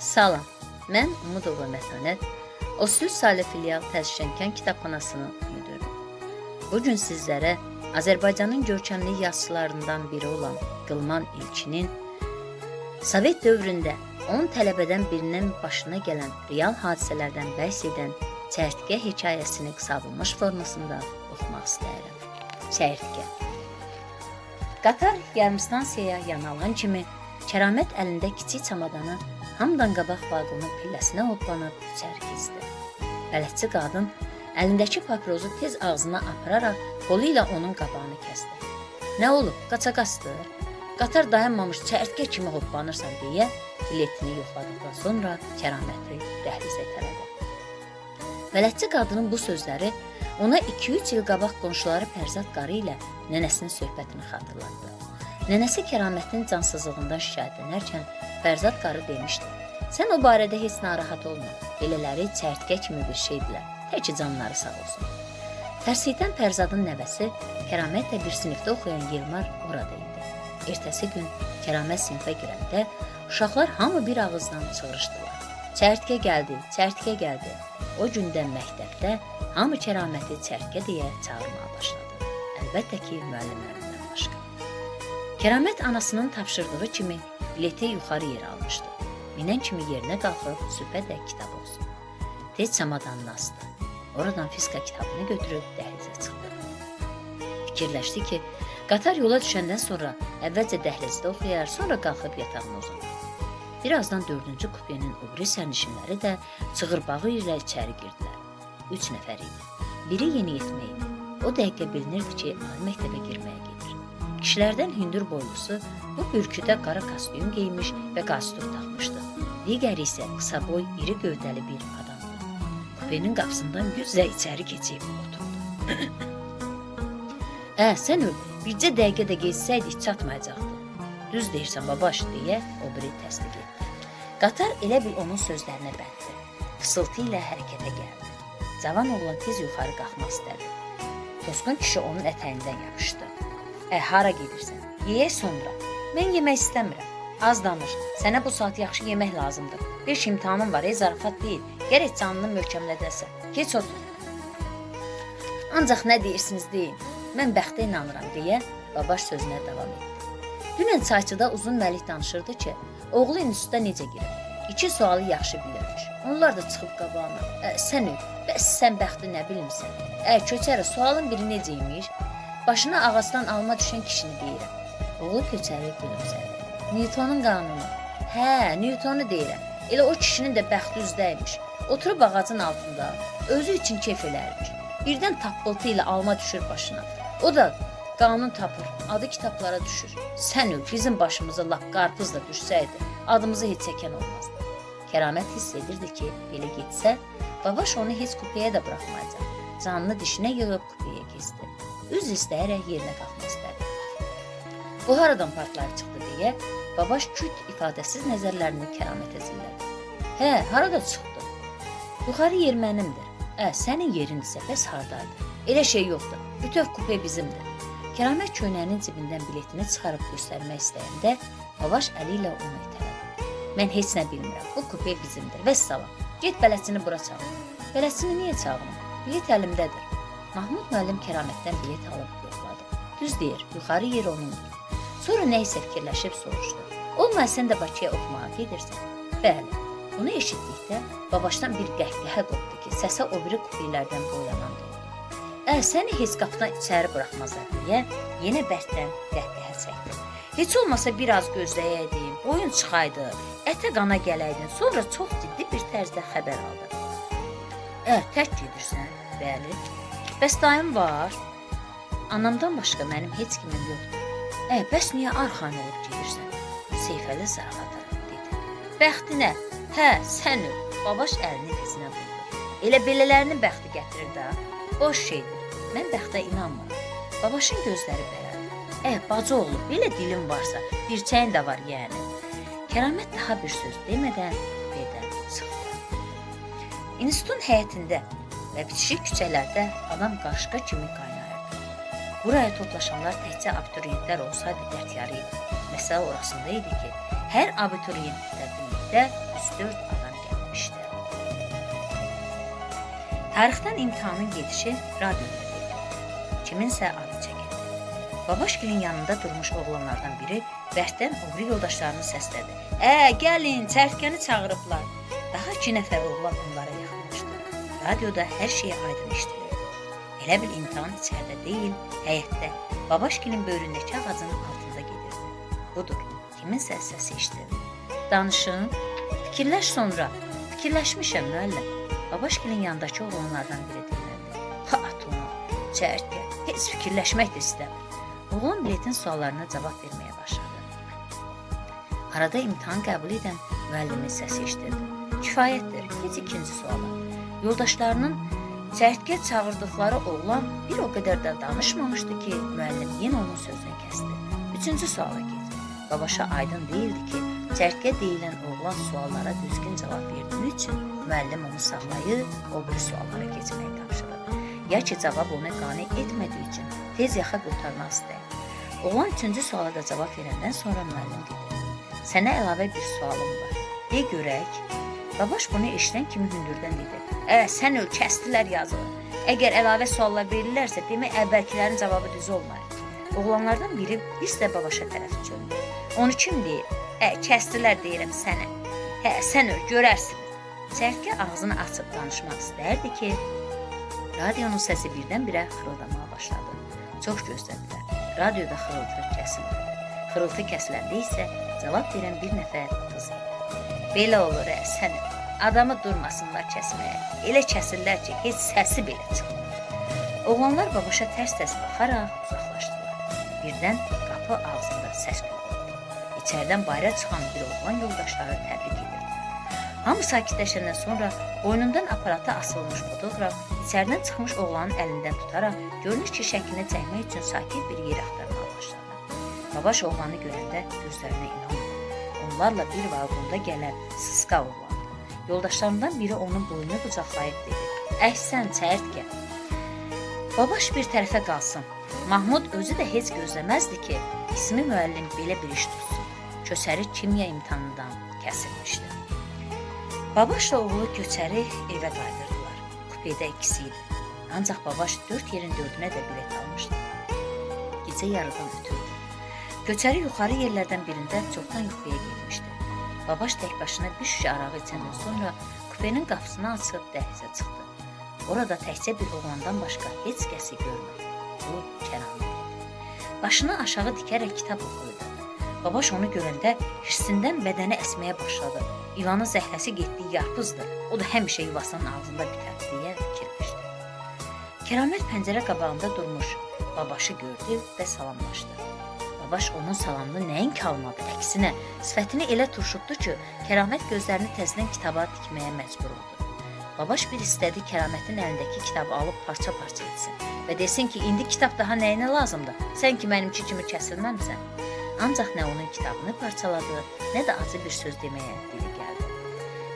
Salam, mən Umudova Mətanət, 33 saylı filial Təzşənkən kitabxanasının müdürü. Bu gün sizlərə Azərbaycanın görkəmli yazıçılarından biri olan Qılman İlçinin Sovet dövründə 10 tələbədən birinin başına gələn real hadisələrdən bəhs edən Çərtkə hekayəsini qısaldılmış formasında oxumaq istəyirəm. Çərtkə Qatar yarımstansiyaya yanalan kimi Kəramət əlində kiçik çamadanı hamıdan qabaq vaqonun pilləsinə hoppanıb içəri keçdi. Bələdçi qadın əlindəki papirosu tez ağzına apararaq qolu ilə onun qabağını kəsdi. Nə olub? Qaçaqasdır. Qatar dayanmamış çərtkə kimi hoppanırsan deyə biletini yoxladıqdan sonra Kəraməti dəhlizə itələdi. Bələdçi qadının bu sözləri ona 2-3 il qabaq qonşuları Pərzad qarı ilə nənəsinin söhbətini xatırlatdı. Nənəsi Kəramətin cansızlığından şikayət edərkən Pərzad qarı demişdi: "Sən o barədə heç narahat olma. Belələri çərtkə kimi bir şeydilər. Tək canları sağ olsun." Tərsiydən Pərzadın nəvəsi Kəramətlə bir sinifdə oxuyan Yılmar orada idi. Ertəsi gün Kəramət sinifə girəndə uşaqlar hamı bir ağızdan çığırışdılar. Çərtkə gəldi, çərtkə gəldi. O gündən məktəbdə hamı Kəraməti çərtkə deyə çağırmağa başladı. Əlbəttə ki, müəllimlərindən başqa. Kəramət anasının tapşırdığı kimi bileti yuxarı yerə almışdı. Minən kimi yerinə qalxıb sübhədək kitab olsun. Tez çamadanını asdı. Oradan fiska kitabını götürüb dəhlizə çıxdı. Fikirləşdi ki, qatar yola düşəndən sonra əvvəlcə dəhlizdə oxuyar, sonra qalxıb yatağına uzanar. Birazdan dördüncü kupenin o biri sərnişinləri də çığırbağı ilə içəri girdilər. Üç nəfər idi. Biri yeniyetmə idi. O dəqiqə bilinirdi ki, ali məktəbə girməyə gedir. Kişilərdən hündür boylusu bu bürküdə qara kostyum geymiş və qastur taxmışdı. Digəri isə qısa boy, iri gövdəli bir adamdı. Kupenin qapısından güzlə içəri keçib oturdu. Ə, sən öl, bircə dəqiqə də geçsəydik çatmayacaqdı. Düz deyirsən babaş deyə o biri təsdiq etdi. Qatar elə bil onun sözlərinə bəndi. Fısıltı ilə hərəkətə gəldi. Cavan oğlan tez yuxarı qalxmaq istədi. Tosqun kişi onun ətəyindən yapışdı. Ə, hara gedirsən? Yeyək sonra. Mən yemək istəmirəm. Az danış. Sənə bu saat yaxşı yemək lazımdır. Bir imtahanın var, ey zarafat deyil. Gərək canını möhkəmlədəsən. Keç otur. Ancaq nə deyirsiniz deyin. Mən bəxtə inanıram deyə babaş sözünə davam etdi. Dünən çayçıda uzun Məlik danışırdı ki, oğlu instituta necə girib. İki sualı yaxşı bilirmiş. Onlar da çıxıb qabağına. Ə, sən öl, bəs sən bəxti nə bilmirsən? Ə, köçəri sualın biri necə imiş? Başına ağacdan alma düşən kişini deyirəm. Oğlu köçəri gülümsədi. Newtonun qanunu. Hə, Newtonu deyirəm. Elə o kişinin də bəxti üzdəymiş. Oturub ağacın altında, özü üçün kef elərmiş. Birdən tappıltı ilə alma düşür başına. O da qanun tapır, adı kitablara düşür. Sən öl, bizim başımıza lap qarpız da düşsəydi, adımızı heç çəkən olmazdı. Kəramət hiss edirdi ki, belə getsə, babaş onu heç kupəyə də buraxmayacaq. Canını dişinə yığıb kupəyə keçdi. Üz istəyərək yerinə qalxmaq istədi. Bu haradan partlayıb çıxdı deyə babaş küt ifadəsiz nəzərlərini kəramətə zillədi. Hə, harada çıxdı? Yuxarı yer mənimdir. Ə, sənin yerindirsə bəs hardadır? Elə şey yoxdur. Bütöv kupe bizimdir. Kəramət köynəyinin cibindən biletini çıxarıb göstərmək istəyəndə babaş əli ilə onu itələdi. Mən heç nə bilmirəm. Bu kupe bizimdir. Vəssalam. Get bələdçini bura çağır. Bələdçini niyə çağırım? Bilet əlimdədir. Mahmud müəllim Kəramətdən bilet alıb yoxladı. Düz deyir, yuxarı yer onundur. Sonra isə fikirləşib soruşdu. Olmay sən də Bakıya oxumağa gedirsən? Bəli. Bunu eşitdikdə babaşdan bir qəhqəhə qopdu ki, səsə o biri kupelərdən boylanan oldu. Ə, səni heç qapıdan içəri buraxmazlar deyə yenə bərkdən qəhqəhə çəkdi. Heç olmasa biraz gözləyəydin, boyun çıxaydı, ətə qana gələydin, sonra çox ciddi bir tərzdə xəbər aldı. Ə, tək gedirsən? Bəli. Bəs dayım var? Anamdan başqa mənim heç kimim yoxdur. Ə, bəs niyə arxan olub gedirsən? Seyfəli zarafat dedi. Bəxtinə. Hə, sən öl. Babaş əlini dizinə vurdu. Elə belələrinin bəxti gətirir də. Boş şeydir. Mən bəxtə inanmıram. Babaşın gözləri bərəldi. Ə, bacı oğlu, belə dilin varsa, bir çəyin də var yəni. Kəramət daha bir söz demədən kupedən çıxdı. İnstitutun həyətində və bitişik küçələrdə adam qarışqa kimi qaynayırdı. Buraya toplaşanlar təkcə abituriyentlər olsaydı dərdyarı idi. Məsələ orasında idi ki, hər abituriyent də bilir. birlikdə 3-4 adam gəlmişdi. Tarixdən imtahanın gedişi radioda deyildi. Kiminsə adı çəkildi. Babaşgilin yanında durmuş oğlanlardan biri bərkdən biri yoldaşlarını səslədi. "Ə, gəlin, çərtkəni çağırıblar." Daha iki nəfər oğlan onlara yaxınlaşdı. Radioda hər şey aydın eşidilirdi. Elə bil imtahan içəridə deyil, həyətdə, Babaşgilin böyründəki ağacın altında gedirdi. Budur, kiminsə səsi eşidildi. Danışın, fikirləş sonra. Fikirləşmişəm müəllim. Babaşgilin yanındakı oğlanlardan biri dilləndi. Ha, Atuma, çərtkə, heç fikirləşmək də istəmir. Oğlan biletin suallarına cavab verməyə başladı. Arada imtahan qəbul edən müəllimin səsi eşidildi. Kifayətdir, heç ikinci suala. Yoldaşlarının çərtkə çağırdıqları oğlan bir o qədər də danışmamışdı ki, müəllim yenə onun sözünü kəsdi. Üçüncü suala get. Babaşa aydın değildi ki, çərtkə deyilən oğlan suallara düzgün cavab verdiyi üçün müəllim onu saxlayıb o biri suallara keçməyi tapşırır. Ya ki, cavab onu qane etmədiyi üçün tez yaxa qurtarmaq istəyir. Oğlan üçüncü suala da cavab verəndən sonra müəllim dedi. Sənə əlavə bir sualım var. De görək. Babaş bunu eşidən kimi hündürdən dedi. Ə, sən öl, kəstilər yazılı. Əgər əlavə suallar verirlərsə, demək əvvəlkilərin cavabı düz olmayır. Oğlanlardan biri hiss də babaşa tərəf çöndü. Onu kim deyir? Ə, kəstilər deyirəm sənə. Hə, sən öl, görərsən. Çərkə ağzını açıb danışmaq istərdi ki, radionun səsi birdən-birə xırıldamağa başladı. Çox gözlədilər. Radioda xırıltı kəsilmədi. Xırıltı kəsiləndə isə cavab verən bir nəfər qız idi. Belə olur əsən. Adamı durmasınlar kəsməyə. Elə kəsirlər ki, heç səsi belə çıxmır. Oğlanlar babaşa tərs-tərs baxaraq uzaqlaşdılar. Birdən qapı ağzında səs gəldi. İçəridən bayıra çıxan bir oğlan yoldaşları təbrik edirdi. Hamı sakitləşəndən sonra boynundan aparata asılmış fotoqraf içəridən çıxmış oğlanın əlindən tutaraq görünür ki, şəklini çəkmək üçün sakit bir yer axtarmağa başladı. Babaş oğlanı görəndə gözlərinə inanmadı. Onlarla bir vaqonda gələn sıska oğlandı. Yoldaşlarından biri onun boynunu qucaqlayıb dedi. Əhsən, çəyirtkə. Babaş bir tərəfə qalsın. Mahmud özü də heç gözləməzdi ki, ismi müəllim belə bir iş tutsun. Köçəri kimya imtahanından kəsilmişdi. Babaşla oğlu köçəri evə qayıdırdılar. Kupedə ikisi idi. Ancaq babaş dörd yerin dördünə də bilet almışdı. Gecə yarıdan ötürdü. Köçəri yuxarı yerlərdən birində çoxdan yuxuya getmişdi. Babaş tək başına bir şüşə arağı içəndən sonra kupenin qapısını açıb dəhlizə çıxdı. Orada təkcə bir oğlandan başqa heç kəsi görmədi. Bu Kəramət idi. Başını aşağı dikərək kitab oxuyurdu. Babaş onu görəndə hirsindən bədəni əsməyə başladı. İlanın zəhləsi getdiyi yarpızdır. O da həmişə yuvasının ağzında bitər deyə fikirləşdi. Kəramət pəncərə qabağında durmuş babaşı gördü və salamlaşdı. Babaş onun salamını nəinki almadı, əksinə sifətini elə turşutdu ki, Kəramət gözlərini təzədən kitaba dikməyə məcbur oldu. Babaş bir istədi Kəramətin əlindəki kitabı alıb parça-parça etsin və desin ki, indi kitab daha nəyinə lazımdır? Sən ki mənimki kimi kəsilməmisən. Ancaq nə onun kitabını parçaladı, nə də acı bir söz deməyə dili gəldi.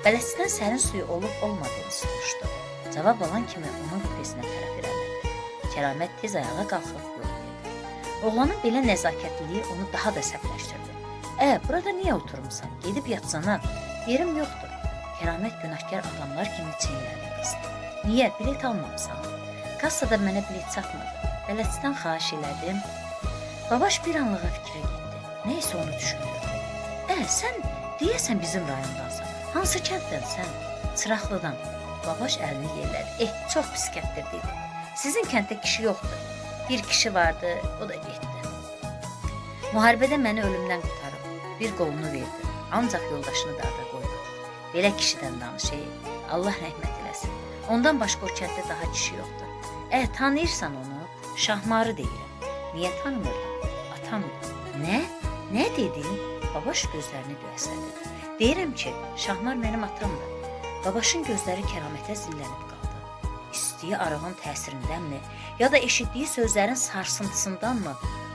Bələdçidən sərin suyu olub-olmadığını soruşdu. Cavab alan kimi onun kupesinə tərəf irəlilədi. Kəramət tez ayağa qalxıb yol verdi. Oğlanın belə nəzakətliliyi onu daha da səbləşdirdi. "Ə, burada niyə oturmusan? Gedib yatsana. Yerim yoxdur." Kəramət günahkar adamlar kimi çiyinlərini qısdı. "Niyə bilet almamısan? Kassada mənə bilet çatmadı. Bələdçidən xahiş elədim." Babaş bir anlığa fikrə getdi. Nə isə onu düşündürdü. "Ə, sən deyəsən bizim rayondansan. Hansı kənddənsən?" Çıraqlıdan. Babaş əlini yellədi. "Eh, çox pis kənddir" dedi. "Sizin kənddə kişi yoxdur. Bir kişi vardı, o da getdi. Müharibədə məni ölümdən qurtarıb, bir qolunu verdi. Ancaq yoldaşını da ada qoymadı. Belə kişidən danışayım. Allah rəhmət eləsin. Ondan başqa o kənddə daha kişi yoxdur. Ə, tanıyırsan onu? Şahmarı deyirəm. Niyə tanımırdım? Atamdır. Nə? Nə dedin? Babaş gözlərini döyəslədi. Deyirəm ki, Şahmar mənim atamdır. Babaşın gözləri kəramətə zillənib qaldı. İstiyi arağın təsirindənmi, ya da eşitdiyi sözlərin sarsıntısındanmı,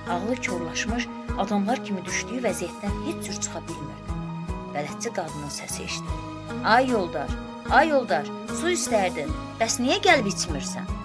ağlı korlaşmış, adamlar kimi düşdüyü vəziyyətdən heç cür çıxa bilmirdi. Bələdçi qadının səsi eşitdi. Ay yoldaş, ay yoldaş, su istərdin. Bəs niyə gəlib içmirsən?